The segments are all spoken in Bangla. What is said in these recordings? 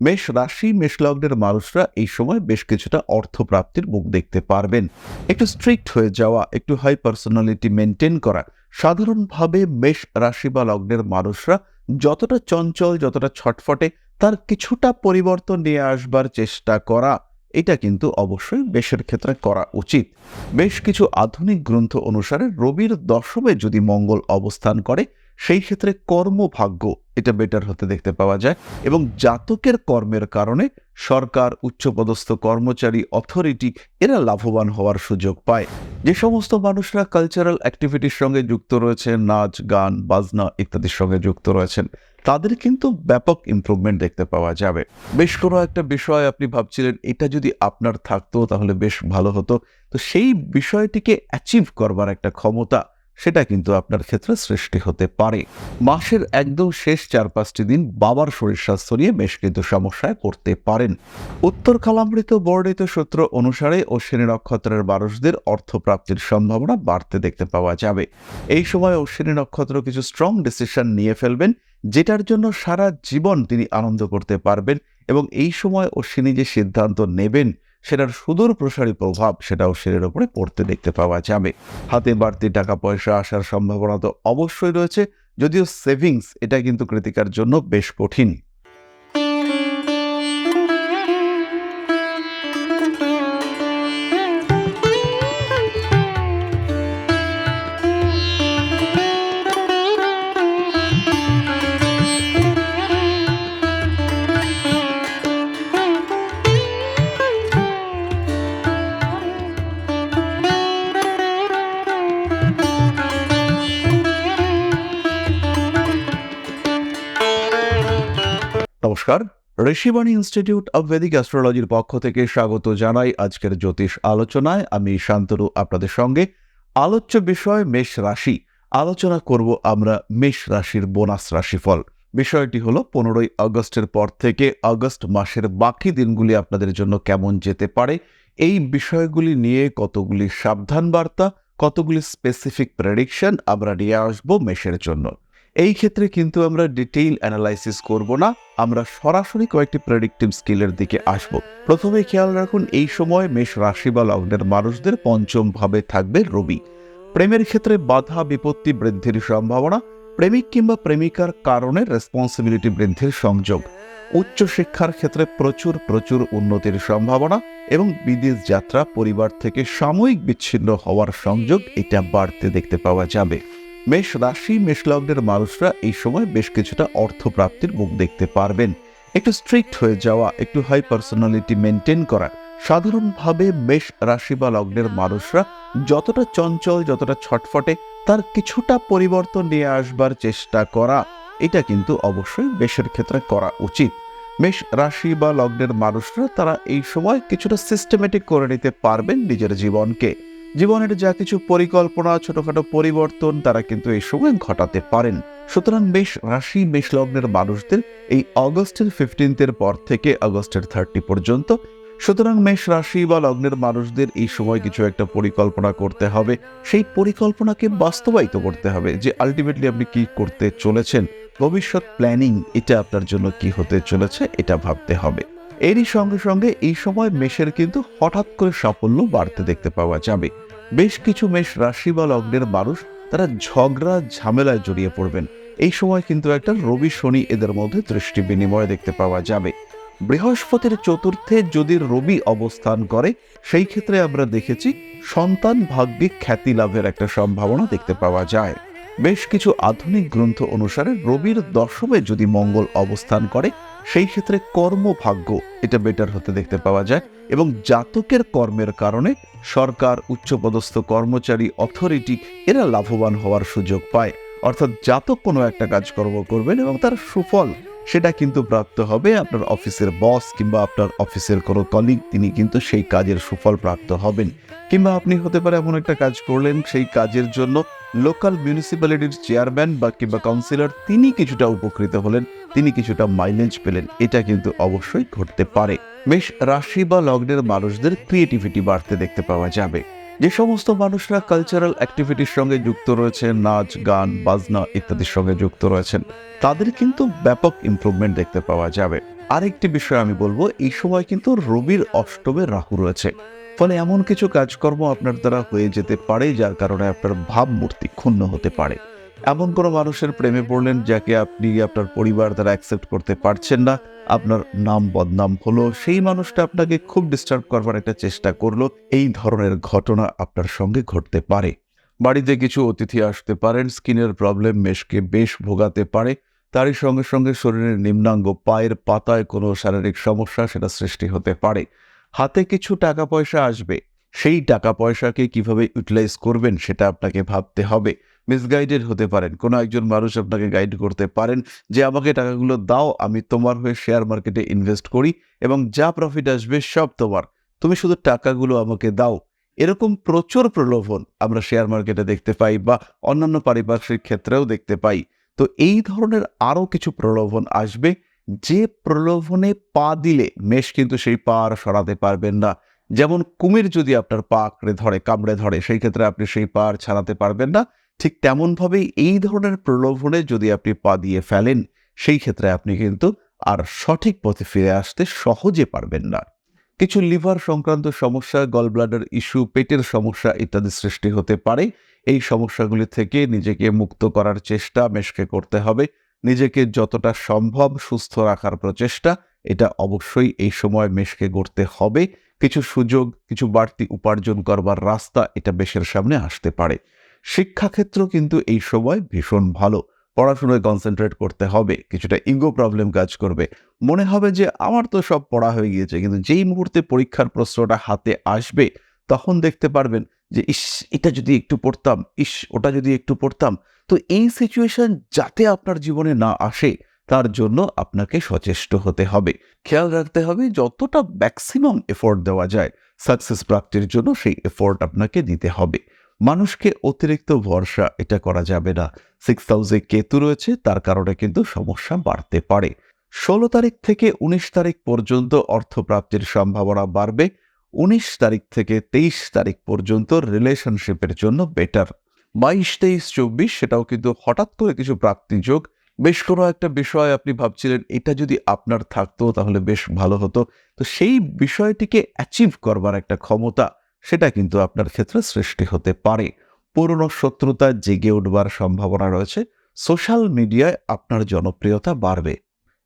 মেষ রাশি, মেষ লগ্নের মানুষরা এই সময় বেশ কিছুটা অর্থপ্রাপ্তির মুখ দেখতে পারবেন। একটু স্ট্রিক্ট হয়ে যাওয়া, একটু হাই পার্সোনালিটি মেনটেন করা, সাধারণভাবে মেষ রাশি বা লগ্নের মানুষরা যতটা চঞ্চল, যতটা ছটফটে, তার কিছুটা পরিবর্তন নিয়ে আসবার চেষ্টা করা, এটা কিন্তু অবশ্যই বেশের ক্ষেত্রে করা উচিত। বেশ কিছু আধুনিক গ্রন্থ অনুসারে রবির দশমে যদি মঙ্গল অবস্থান করে সেই ক্ষেত্রে কর্মভাগ্য এটা বেটার হতে দেখতে পাওয়া যায় এবং জাতকের কর্মের কারণে সরকার, উচ্চপদস্থ কর্মচারী অথরিটি এরা লাভবান হওয়ার সুযোগ পায়। যে সমস্ত মানুষরা কালচারাল অ্যাক্টিভিটির সঙ্গে যুক্ত রয়েছে নাচ, গান, বাজনা ইত্যাদির সঙ্গে যুক্ত রয়েছেন, তাদের কিন্তু ব্যাপক ইমপ্রুভমেন্ট দেখতে পাওয়া যাবে। বেশ কোনো একটা বিষয় আপনি ভাবছিলেন, এটা যদি আপনার থাকতো তাহলে বেশ ভালো হতো। তো সেই বিষয়টিকে অ্যাচিভ করবার একটা ক্ষমতা সেটা কিন্তু আপনার ক্ষেত্রে সৃষ্টি হতে পারে। মাসের একদম শেষ চার পাঁচটি দিন বাবার শরীর স্বাস্থ্য নিয়ে বেশ কিন্তু সমস্যায় পড়তে পারেন। উত্তর কালামৃত বর্ণিত সূত্র অনুসারে অশ্বিনী নক্ষত্রের মানুষদের অর্থপ্রাপ্তির সম্ভাবনা বাড়তে দেখতে পাওয়া যাবে। এই সময় অশ্বিনী নক্ষত্র কিছু স্ট্রং ডিসিশন নিয়ে ফেলবেন, যেটার জন্য সারা জীবন তিনি আনন্দ করতে পারবেন এবং এই সময় অশ্বিনী যে সিদ্ধান্ত নেবেন সেটার সুদূর প্রসারী প্রভাব সেটাও শেরের ওপরে পড়তে দেখতে পাওয়া যাবে। হাতে বাড়তি টাকা পয়সা আসার সম্ভাবনা তো অবশ্যই রয়েছে, যদিও সেভিংস এটা কিন্তু কৃতিকার জন্য বেশ কঠিন। ঋষিবাণী ইনস্টিটিউট অব ভেদিক অ্যাস্ট্রোলজির পক্ষ থেকে স্বাগত জানাই আজকের জ্যোতিষ আলোচনায়। আমি শান্তনু, আপনাদের সঙ্গে। আলোচ্য বিষয় মেষ রাশি। আলোচনা করব আমরা মেষ রাশির বোনাস রাশিফল। বিষয়টি হলো, পনেরোই আগস্টের পর থেকে আগস্ট মাসের বাকি দিনগুলি আপনাদের জন্য কেমন যেতে পারে, এই বিষয়গুলি নিয়ে কতগুলি সাবধান বার্তা, কতগুলি স্পেসিফিক প্রেডিকশন আমরা নিয়ে আসব মেষের জন্য। এই ক্ষেত্রে কিন্তু আমরা ডিটেইল অ্যানালাইসিস করব না, আমরা সরাসরি কয়েকটি প্রেডিক্টিভ স্কিলের দিকে আসব। প্রথমে খেয়াল রাখুন, এই সময় মেষ রাশি বা লগ্নের মানুষদের পঞ্চম ভাবে থাকবে রবি। প্রেমের ক্ষেত্রে বাধা, বিপত্তি বৃদ্ধির সম্ভাবনা, প্রেমিক কিংবা প্রেমিকার কারণে রেসপন্সিবিলিটি বৃদ্ধির সংযোগ। উচ্চশিক্ষার ক্ষেত্রে প্রচুর প্রচুর উন্নতির সম্ভাবনা এবং বিদেশ যাত্রা পরিবার থেকে সাময়িক বিচ্ছিন্ন হওয়ার সংযোগ, এটা বাড়তে দেখতে পাওয়া যাবে। মেষ রাশি, মেষ লগ্নের মানুষরা এই সময় বেশ কিছুটা অর্থপ্রাপ্তির মুখ দেখতে পারবেন। একটু স্ট্রিক্ট হয়ে যাওয়া, একটু হাই পার্সোনালিটি মেনটেন করা। সাধারণভাবে মেষ রাশি বা লগ্নের মানুষরা যতটা চঞ্চল, যতটা ছটফটে, তার কিছুটা পরিবর্তন নিয়ে আসবার চেষ্টা করা, এটা কিন্তু অবশ্যই মেষের ক্ষেত্রে করা উচিত। মেষ রাশি বা লগ্নের মানুষরা তারা এই সময় কিছুটা সিস্টেমেটিক করে নিতে পারবেন নিজের জীবনকে। জীবনের যা কিছু পরিকল্পনা, ছোটখাটো পরিবর্তন তারা কিন্তু এই সময় ঘটাতে পারেন। সুতরাং বেশ রাশি মেষ লগ্নের মানুষদের এই অগস্টের ফিফটিন্থের পর থেকে আগস্টের থার্টি পর্যন্ত, সুতরাং মেষ রাশি বা লগ্নের মানুষদের এই সময় কিছু একটা পরিকল্পনা করতে হবে। সেই পরিকল্পনাকে বাস্তবায়িত করতে হবে যে আলটিমেটলি আপনি কি করতে চলেছেন। ভবিষ্যৎ প্ল্যানিং এটা আপনার জন্য কি হতে চলেছে এটা ভাবতে হবে। এরই সঙ্গে সঙ্গে এই সময় মেষের কিন্তু হঠাৎ করে সাফল্য বাড়তে দেখতে পাওয়া যাবে। বেশ কিছু মেষ রাশি বা লগ্নের মানুষ তারা ঝগড়া, ঝামেলায় জড়িয়ে পড়বেন। এই সময় কিন্তু একটা রবি শনি এদের মধ্যে দৃষ্টি বিনিময় দেখতে পাওয়া যাবে। বৃহস্পতির চতুর্থে যদি রবি অবস্থান করে, সেই ক্ষেত্রে আমরা দেখেছি সন্তান ভাগ্যে খ্যাতি লাভের একটা সম্ভাবনা দেখতে পাওয়া যায়। বেশ কিছু আধুনিক গ্রন্থ অনুসারে রবির দশমে যদি মঙ্গল অবস্থান করে সেই ক্ষেত্রে কর্মভাগ্য এটা বেটার হতে দেখতে পাওয়া যায় এবং জাতকের কর্মের কারণে সরকার, উচ্চপদস্থ কর্মচারী অথরিটি এরা লাভবান হওয়ার সুযোগ পায়। অর্থাৎ জাতক কোনো একটা কাজকর্ম করবেন এবং তার সুফল সেটা কিন্তু প্রাপ্ত হবে আপনার অফিসের বস কিংবা আপনার অফিসের কোনো কলিগ তিনি কিন্তু সেই কাজের সুফল প্রাপ্ত হবেন। কিংবা আপনি হতে পারে এমন একটা কাজ করলেন, সেই কাজের জন্য লোকাল মিউনিসিপ্যালিটির চেয়ারম্যান বা কিংবা কাউন্সিলর তিনি কিছুটা উপকৃত হলেন। তিনি কিছুটা মাইলেজ পেলেন। এটা কিন্তু অবশ্যই ঘটতে পারে। বেশ রাশি বা লগ্নের মানুষদের ক্রিয়েটিভিটি বাড়তে দেখতে পাওয়া যাবে। যে সমস্ত মানুষরা কালচারাল অ্যাক্টিভিটির সঙ্গে যুক্ত রয়েছেন, নাচ, গান, বাজনা ইত্যাদির সঙ্গে যুক্ত রয়েছেন, তাদের কিন্তু ব্যাপক ইমপ্রুভমেন্ট দেখতে পাওয়া যাবে। আরেকটি বিষয় আমি বলব, এই সময় কিন্তু রবির অষ্টমে রাহু রয়েছে। ফলে এমন কিছু কাজকর্ম আপনার দ্বারা হয়ে যেতে পারে, যার কারণে আপনার ভাবমূর্তি ক্ষুণ্ণ হতে পারে। এমন কোনো মানুষের প্রেমে পড়লেন যাকে আপনি আপনার পরিবার দ্বারা অ্যাকসেপ্ট করতে পারছেন না? আপনার নাম বদনাম হলো, সেই মানুষটা আপনাকে খুব ডিস্টার্ব করবার একটা চেষ্টা করল, এই ধরনের ঘটনা আপনার সঙ্গে ঘটতে পারে। বাড়িতে কিছু অতিথি আসতে পারেন, স্কিনের প্রবলেম মেশকে বেশ ভোগাতে পারে, তারই সঙ্গে সঙ্গে শরীরের নিম্নাঙ্গ পায়ের পাতায় কোনো শারীরিক সমস্যা, সেটা সৃষ্টি হতে পারে। হাতে কিছু টাকা পয়সা আসবে, সেই টাকা পয়সাকে কীভাবে ইউটিলাইজ করবেন, সেটা আপনাকে ভাবতে হবে। মিসগাইডেড হতে পারেন। কোনো একজন মানুষ আপনাকে গাইড করতে পারেন যে, আমাকে টাকাগুলো দাও, আমি তোমার হয়ে শেয়ার মার্কেটে ইনভেস্ট করি এবং যা প্রফিট আসবে সব তোমার। তুমি শুধু টাকাগুলো আমাকে দাও। এরকম প্রচুর প্রলোভন আমরা শেয়ার মার্কেটে দেখতে পাই বা অন্যান্য পারিপার্শ্বিক ক্ষেত্রেও দেখতে পাই। তো এই ধরনের আরও কিছু প্রলোভন আসবে। যে প্রলোভনে পা দিলে মেষ কিন্তু সেই পা আর সরাতে পারবেন না। যেমন কুমির যদি আপনার পা আঁকড়ে ধরে, কামড়ে ধরে, সেই ক্ষেত্রে আপনি সেই পা আর ছাড়াতে পারবেন না। ঠিক তেমনভাবেই এই ধরনের প্রলোভনে যদি আপনি পা দিয়ে ফেলেন, সেই ক্ষেত্রে আপনি কিন্তু আর সঠিক পথে ফিরে আসতে সহজে পারবেন না। কিছু লিভার সংক্রান্ত সমস্যা গলব্লাডার ইস্যু পেটের সমস্যা ইত্যাদি সৃষ্টি হতে পারে। এই সমস্যাগুলি থেকে নিজেকে মুক্ত করার চেষ্টা মেশকে করতে হবে। নিজেকে যতটা সম্ভব সুস্থ রাখার প্রচেষ্টা, এটা অবশ্যই এই সময় মেশকে গড়তে হবে। কিছু সুযোগ, কিছু বাড়তি উপার্জন করবার রাস্তা এটা বেশের সামনে আসতে পারে। শিক্ষাক্ষেত্র কিন্তু এই সময় ভীষণ ভালো। পড়াশোনায় কনসেন্ট্রেট করতে হবে, কিছুটা ইগো প্রবলেম কাজ করবে। মনে হবে যে, আমার তো সব পড়া হয়ে গিয়েছে, কিন্তু যেই মুহূর্তে পরীক্ষার প্রশ্নটা হাতে আসবে, তখন দেখতে পারবেন যে, ইস, এটা যদি একটু পড়তাম, ইস, ওটা যদি একটু পড়তাম। তো এই সিচুয়েশন যাতে আপনার জীবনে না আসে, তার জন্য আপনাকে সচেষ্ট হতে হবে। খেয়াল রাখতে হবে, যতটা ম্যাক্সিমাম এফোর্ট দেওয়া যায় সাকসেস প্রাপ্তির জন্য সেই এফোর্ট আপনাকে দিতে হবে। মানুষকে অতিরিক্ত ভরসা এটা করা যাবে না। সিক্স হাউসে কেতু রয়েছে, তার কারণে কিন্তু সমস্যা বাড়তে পারে। ষোলো তারিখ থেকে উনিশ তারিখ পর্যন্ত অর্থপ্রাপ্তির সম্ভাবনা বাড়বে। উনিশ তারিখ থেকে তেইশ তারিখ পর্যন্ত রিলেশনশিপের জন্য বেটার বাইশ, তেইশ, চব্বিশ, সেটাও কিন্তু হঠাৎ করে কিছু প্রাপ্তিযোগ বেশ কোনো একটা বিষয় আপনি ভাবছিলেন, এটা যদি আপনার থাকতো তাহলে বেশ ভালো হতো। তো সেই বিষয়টিকে অ্যাচিভ করবার একটা ক্ষমতা সেটা কিন্তু আপনার ক্ষেত্রে সৃষ্টি হতে পারে। পুরনো শত্রুতা জেগে উঠবার সম্ভাবনা রয়েছে। সোশ্যাল মিডিয়ায় আপনার জনপ্রিয়তা বাড়বে।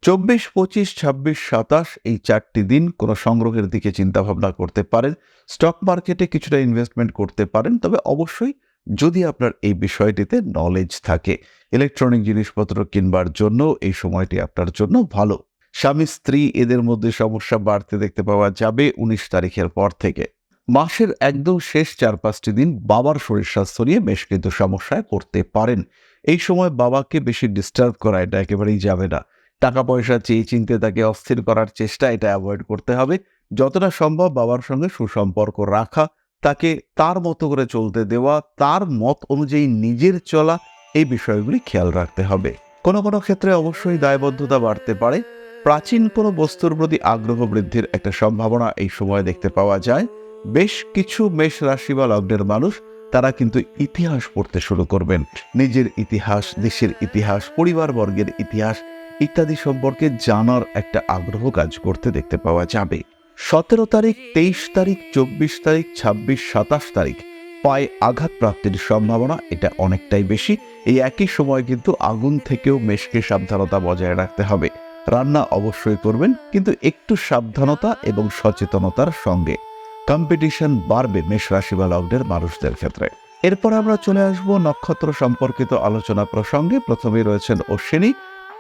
চব্বিশ, পঁচিশ, ছাব্বিশ, সাতাশ এই চারটি দিন কোনো সংগ্রহের দিকে চিন্তাভাবনা করতে পারেন। স্টক মার্কেটে কিছুটা ইনভেস্টমেন্ট করতে পারেন। তবে অবশ্যই যদি আপনার এই বিষয়টিতে নলেজ থাকে ইলেকট্রনিক জিনিসপত্র কিনবার জন্য এই সময়টি আপনার জন্য ভালো। স্বামী, স্ত্রী এদের মধ্যে সমস্যা বাড়তে দেখতে পাওয়া যাবে উনিশ তারিখের পর থেকে। মাসের একদম শেষ চার পাঁচটি দিন বাবার শরীর স্বাস্থ্য নিয়ে বেশ কিন্তু সমস্যায় পড়তে পারেন। এই সময় বাবাকে বেশি ডিস্টার্ব করা এটা একেবারেই যাবে না। টাকা পয়সা চেয়ে চিনতে তাকে অস্থির করার চেষ্টা এটা অ্যাভয়েড করতে হবে। যতটা সম্ভব বাবার সঙ্গে সুসম্পর্ক রাখা, তাকে তার মতো করে চলতে দেওয়া, তার মত অনুযায়ী নিজের চলা, এই বিষয়গুলি খেয়াল রাখতে হবে। কোনো কোনো ক্ষেত্রে অবশ্যই দায়বদ্ধতা বাড়তে পারে। প্রাচীন কোনো বস্তুর প্রতি আগ্রহ বৃদ্ধির একটা সম্ভাবনা এই সময় দেখতে পাওয়া যায়। বেশ কিছু মেষ রাশি বা লগ্নের মানুষ, তারা কিন্তু ইতিহাস পড়তে শুরু করবেন। নিজের ইতিহাস, দেশের ইতিহাস, পরিবারবর্গের ইতিহাস ইত্যাদি সম্পর্কে জানার একটা আগ্রহ কাজ করতে দেখতে পাওয়া যাবে। সতেরো তারিখ, তেইশ তারিখ, চব্বিশ তারিখ, ছাব্বিশ, সাতাশ তারিখ পায়ে আঘাত প্রাপ্তির সম্ভাবনা এটা অনেকটাই বেশি। এই একই সময় কিন্তু আগুন থেকেও মেশকে সাবধানতা বজায় রাখতে হবে। রান্না অবশ্যই করবেন, কিন্তু একটু সাবধানতা এবং সচেতনতার সঙ্গে। কম্পিটিশন বাড়বে মেষ রাশি বা লগ্নের মানুষদের ক্ষেত্রে। এরপর আমরা চলে আসব নক্ষত্র সম্পর্কিত আলোচনা প্রসঙ্গে। প্রথমে রয়েছেন অশ্বিনী।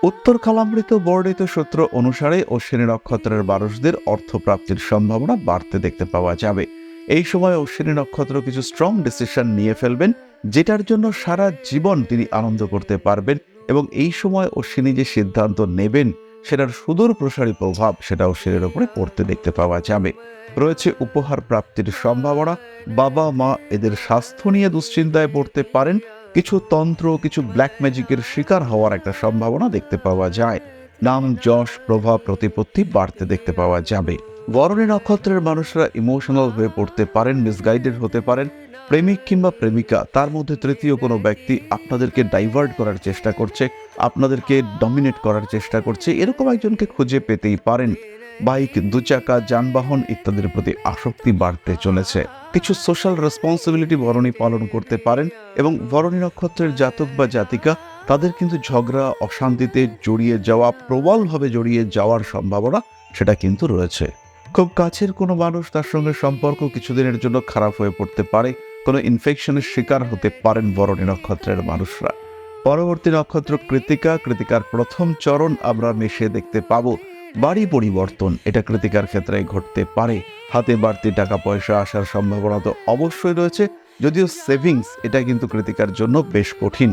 উত্তর কালামৃত বর্ণিত সূত্র অনুসারে অশ্বিনী নক্ষত্রের মানুষদের অর্থপ্রাপ্তির সম্ভাবনা বাড়তে দেখতে পাওয়া যাবে। এই সময় অশ্বিনী নক্ষত্র কিছু স্ট্রং ডিসিশন নিয়ে ফেলবেন, যেটার জন্য সারা জীবন তিনি আনন্দ করতে পারবেন এবং এই সময় অশ্বিনী যে সিদ্ধান্ত নেবেন সেটার সুদূর প্রসারী প্রভাব সেটাও অশ্বিনীর ওপরে পড়তে দেখতে পাওয়া যাবে। রয়েছে উপহার প্রাপ্তির সম্ভাবনা। বাবা, মা এদের স্বাস্থ্য নিয়ে দুশ্চিন্তায় পড়তে পারেন। কিছু তন্ত্র, কিছু ব্ল্যাক ম্যাজিকের শিকার হওয়ার একটা সম্ভাবনা দেখতে পাওয়া যায়। নাম, যশ, প্রভাব, প্রতিপত্তি বাড়তে দেখতে পাওয়া যাবে। বরণী নক্ষত্রের মানুষরা ইমোশনাল হয়ে পড়তে পারেন মিসগাইডেড হতে পারেন। প্রেমিক কিংবা প্রেমিকা, তার মধ্যে তৃতীয় কোনো ব্যক্তি আপনাদেরকে ডাইভার্ট করার চেষ্টা করছে। আপনাদেরকে ডমিনেট করার চেষ্টা করছে। এরকম একজনকে খুঁজে পেতেই পারেন। বাইক, দুচাকা, যানবাহন ইত্যাদির প্রতি আসক্তি বাড়তে চলেছে। কিছু সোশ্যাল রেসপন্সিবিলিটি বরণী পালন করতে পারেন এবং বরণী নক্ষত্রের জাতক বা জাতিকা, তাদের কিন্তু ঝগড়া, অশান্তিতে জড়িয়ে যাওয়া, প্রবলভাবে জড়িয়ে যাওয়ার সম্ভাবনা সেটা কিন্তু রয়েছে। খুব কাছের কোনো মানুষ তার সঙ্গে সম্পর্ক কিছুদিনের জন্য খারাপ হয়ে পড়তে পারে। কোনো ইনফেকশনের শিকার হতে পারেন বরণী নক্ষত্রের মানুষরা। পরবর্তী নক্ষত্র কৃতিকা, কৃতিকার প্রথম চরণ আমরা মিশে দেখতে পাব। বাড়ি পরিবর্তন, এটা কৃতিকার ক্ষেত্রে ঘটতে পারে। হাতে বাড়তি টাকা পয়সা আসার সম্ভাবনা তো অবশ্যই রয়েছে, যদিও সেভিংস এটা কিন্তু কৃতিকার জন্য বেশ কঠিন।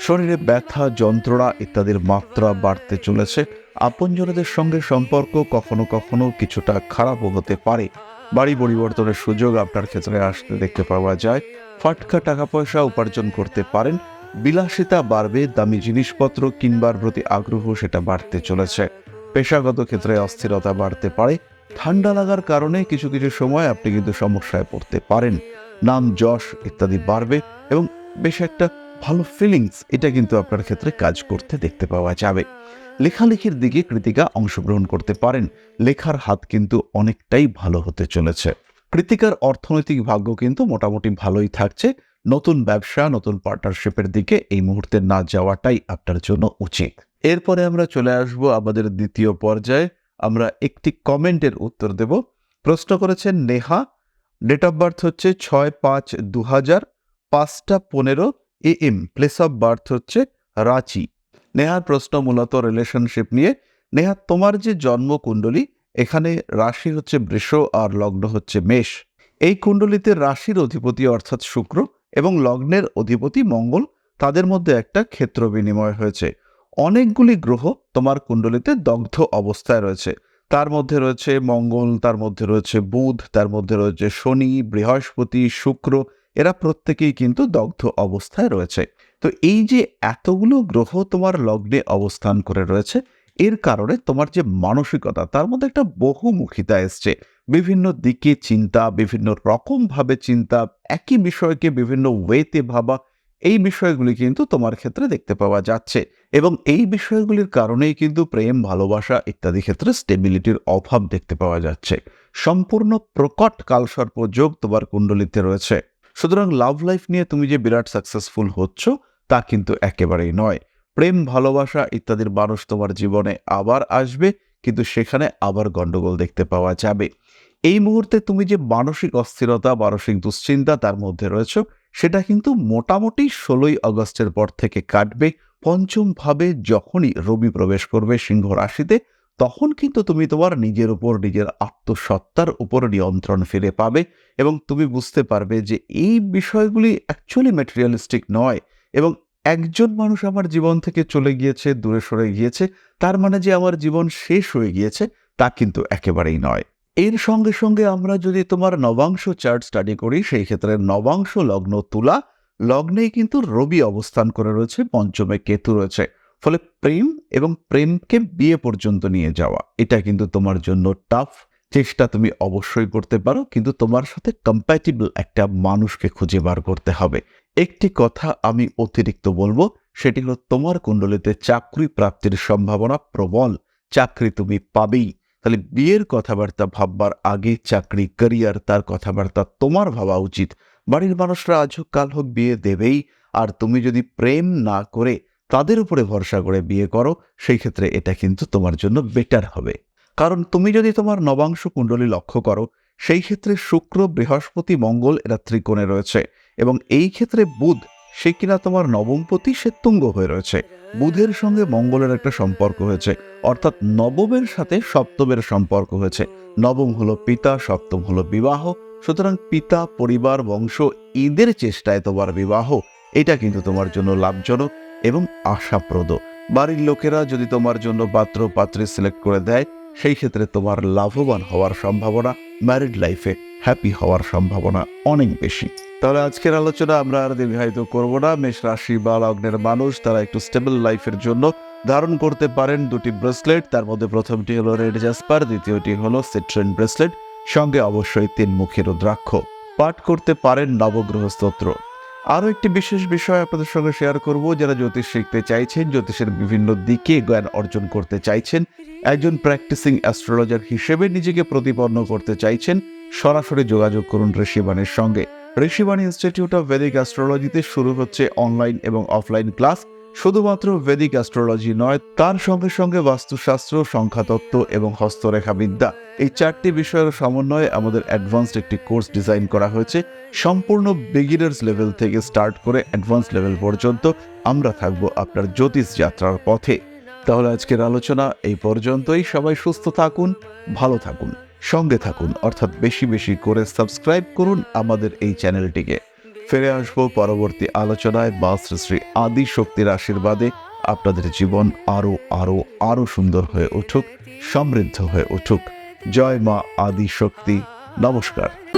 শরীরে ব্যথা, যন্ত্রণা ইত্যাদির মাত্রা বাড়তে চলেছে। আপনজনদের সঙ্গে সম্পর্ক কখনো কখনো কিছুটা খারাপও হতে পারে। বাড়ি পরিবর্তনের সুযোগ আপনার ক্ষেত্রে আসতে দেখতে পাওয়া যায়। ফাটকা টাকা পয়সা উপার্জন করতে পারেন বিলাসিতা বাড়বে, দামি জিনিসপত্র কিনবার প্রতি আগ্রহ সেটা বাড়তে চলেছে। পেশাগত ক্ষেত্রে অস্থিরতা বাড়তে পারে। ঠান্ডা লাগার কারণে কিছু কিছু সময় আপনি কিন্তু সমস্যায় পড়তে পারেন। নাম, যশ ইত্যাদি বাড়বে এবং বেশ একটা ভালো ফিলিংস এটা কিন্তু আপনার ক্ষেত্রে কাজ করতে দেখতে পাওয়া যাবে। লেখালেখির দিকে কৃতিকা অংশগ্রহণ করতে পারেন। লেখার হাত কিন্তু অনেকটাই ভালো হতে চলেছে। কৃতিকার অর্থনৈতিক ভাগ্য কিন্তু মোটামুটি ভালোই থাকছে। নতুন ব্যবসা, নতুন পার্টনারশিপের দিকে এই মুহূর্তে না যাওয়াটাই আপনার জন্য উচিত। এরপরে আমরা চলে আসব আমাদের দ্বিতীয় পর্যায়ে। আমরা একটি কমেন্টের উত্তর দেব। প্রশ্ন করেছেন, নেহা ডেট অফ বার্থ হচ্ছে ছয় পাঁচ দু হাজার পাঁচটা পনেরো A M place of birth হচ্ছে রাঁচি। নেহার প্রশ্ন মূলত রিলেশনশিপ নিয়ে, নেহা, তোমার যে জন্মকুণ্ডলী, এখানে রাশি হচ্ছে বৃষ আর লগ্ন হচ্ছে মেষ। এই কুণ্ডলিতে রাশির অধিপতি অর্থাৎ শুক্র এবং লগ্নের অধিপতি মঙ্গল তাদের মধ্যে একটা ক্ষেত্র বিনিময় হয়েছে। অনেকগুলি গ্রহ তোমার কুণ্ডলিতে দগ্ধ অবস্থায় রয়েছে। তার মধ্যে রয়েছে মঙ্গল, তার মধ্যে রয়েছে বুধ, তার মধ্যে রয়েছে শনি, বৃহস্পতি, শুক্র, এরা প্রত্যেকেই কিন্তু দগ্ধ অবস্থায় রয়েছে। তো এই যে এতগুলো গ্রহ তোমার লগ্নে অবস্থান করে রয়েছে, এর কারণে তোমার যে মানসিকতা, তার মধ্যে একটা বহুমুখিতা এসছে। বিভিন্ন দিকে চিন্তা, বিভিন্ন রকমভাবে চিন্তা, একই বিষয়কে বিভিন্ন ওয়েতে ভাবা, এই বিষয়গুলি কিন্তু তোমার ক্ষেত্রে দেখতে পাওয়া যাচ্ছে। এবং এই বিষয়গুলির কারণেই কিন্তু প্রেম, ভালোবাসা ইত্যাদি ক্ষেত্রে স্টেবিলিটির অভাব দেখতে পাওয়া যাচ্ছে। সম্পূর্ণ প্রকট কালসর্প যোগ তোমার কুণ্ডলিতে রয়েছে। সুতরাং লাভ লাইফ নিয়ে তুমি যে বিরাট সাকসেসফুল হচ্ছ, তা কিন্তু একেবারেই নয়। প্রেম, ভালোবাসা ইত্যাদির মানুষ তোমার জীবনে আবার আসবে, কিন্তু সেখানে আবার গন্ডগোল দেখতে পাওয়া যাবে। এই মুহূর্তে তুমি যে মানসিক অস্থিরতা, মানসিক দুশ্চিন্তা তার মধ্যে রয়েছে, সেটা কিন্তু মোটামুটি ষোলোই আগস্টের পর থেকে কাটবে। পঞ্চম ভাবে যখনই রবি প্রবেশ করবে সিংহ রাশিতে, তখন কিন্তু তুমি তোমার নিজের উপর, নিজের আত্মসত্তার উপর নিয়ন্ত্রণ ফিরে পাবে এবং তুমি বুঝতে পারবে যে এই বিষয়গুলি অ্যাকচুয়ালি ম্যাটেরিয়ালিস্টিক নয় এবং একজন মানুষ আমার জীবন থেকে চলে গিয়েছে, দূরে সরে গিয়েছে, তার মানে যে আমার জীবন শেষ হয়ে গিয়েছে, তা কিন্তু একেবারেই নয়। এর সঙ্গে সঙ্গে আমরা যদি তোমার নবাংশ চার্ট স্টাডি করি, সেই ক্ষেত্রে নবাংশ লগ্ন তুলা, লগ্নেই কিন্তু রবি অবস্থান করে রয়েছে, পঞ্চমে কেতু রয়েছে। ফলে প্রেম এবং প্রেমকে বিয়ে পর্যন্ত নিয়ে যাওয়া, এটা কিন্তু তোমার জন্য টাফ চেষ্টা তুমি অবশ্যই করতে পারো, কিন্তু তোমার সাথে কম্প্যাটিবল একটা মানুষকে খুঁজে বার করতে হবে। একটি কথা আমি অতিরিক্ত বলব, সেটি হলো তোমার কুণ্ডলিতে চাকরি প্রাপ্তির সম্ভাবনা প্রবল। চাকরি তুমি পাবেই। তাহলে বিয়ের কথাবার্তা ভাববার আগে চাকরি ক্যারিয়ার তার কথাবার্তা তোমার ভাবা উচিত। বাড়ির মানুষরা আজ হোক, কাল হোক বিয়ে দেবেই। আর তুমি যদি প্রেম না করে তাদের উপরে ভরসা করে বিয়ে করো, সেই ক্ষেত্রে এটা কিন্তু তোমার জন্য বেটার হবে। কারণ তুমি যদি তোমার নবাংশ কুণ্ডলী লক্ষ্য করো, সেই ক্ষেত্রে শুক্র, বৃহস্পতি, মঙ্গল এরা ত্রিকোণে রয়েছে। এবং এই ক্ষেত্রে বুধ সে কিনা তোমার নবমপতি সে তুঙ্গ হয়ে রয়েছে। বুধের সঙ্গে মঙ্গলের একটা সম্পর্ক হয়েছে। অর্থাৎ নবমের সাথে সপ্তমের সম্পর্ক হয়েছে। নবম হলো পিতা, সপ্তম হলো বিবাহ। সুতরাং পিতা, পরিবার, বংশ, এদের চেষ্টায় তোমার বিবাহ। এটা কিন্তু তোমার জন্য লাভজনক এবং আশাপ্রদ। বাড়ির লোকেরা যদি তোমার জন্য পাত্র, পাত্রী সিলেক্ট করে দেয়, সেই ক্ষেত্রে তোমার লাভবান হওয়ার সম্ভাবনা ম্যারিড লাইফে হ্যাপি হওয়ার সম্ভাবনা অনেক বেশি। তাহলে আজকের আলোচনা আমরা আর দীর্ঘায়িত করব না। মেষ রাশি বা লগ্নের মানুষ, তারা একটু স্টেবল লাইফের জন্য ধারণ করতে পারেন দুটি ব্রেসলেট তার মধ্যে প্রথমটি হলো রেড জাসপার দ্বিতীয়টি হলো সিট্রেন ব্রেসলেট সঙ্গে অবশ্যই তিন মুখী রুদ্রাক্ষ। পাঠ করতে পারেন নবগ্রহ স্তোত্র আরও একটি বিশেষ বিষয় আপনাদের সঙ্গে শেয়ার করব। যারা জ্যোতিষ শিখতে চাইছেন, জ্যোতিষের বিভিন্ন দিকে জ্ঞান অর্জন করতে চাইছেন, একজন প্র্যাকটিসিং অ্যাস্ট্রোলজার হিসেবে নিজেকে প্রতিপন্ন করতে চাইছেন, সরাসরি যোগাযোগ করুন ঋষিবাণীর সঙ্গে। ঋষিবাণী ইনস্টিটিউট অফ ভেদিক অ্যাস্ট্রোলজিতে শুরু হচ্ছে অনলাইন এবং অফলাইন ক্লাস শুধুমাত্র ভেদিক অ্যাস্ট্রোলজি নয়, তার সঙ্গে সঙ্গে বাস্তুশাস্ত্র, সংখ্যাতত্ত্ব এবং হস্তরেখা বিদ্যা এই চারটি বিষয়ের সমন্বয়ে আমাদের অ্যাডভান্সড একটি কোর্স ডিজাইন করা হয়েছে। সম্পূর্ণ বিগিনার্স লেভেল থেকে স্টার্ট করে অ্যাডভান্স লেভেল পর্যন্ত আমরা থাকব আপনার জ্যোতিষ যাত্রার পথে। তাহলে আজকের আলোচনা এই পর্যন্তই। সবাই সুস্থ থাকুন, ভালো থাকুন। সঙ্গে থাকুন, অর্থাৎ বেশি বেশি করে সাবস্ক্রাইব করুন আমাদের এই চ্যানেলটিকে। ফিরে আসব পরবর্তী আলোচনায়। বা শ্রী আদি শক্তির আশীর্বাদে আপনাদের জীবন আরও আরও আরও সুন্দর হয়ে উঠুক, সমৃদ্ধ হয়ে উঠুক। জয় মা আদি শক্তি। নমস্কার।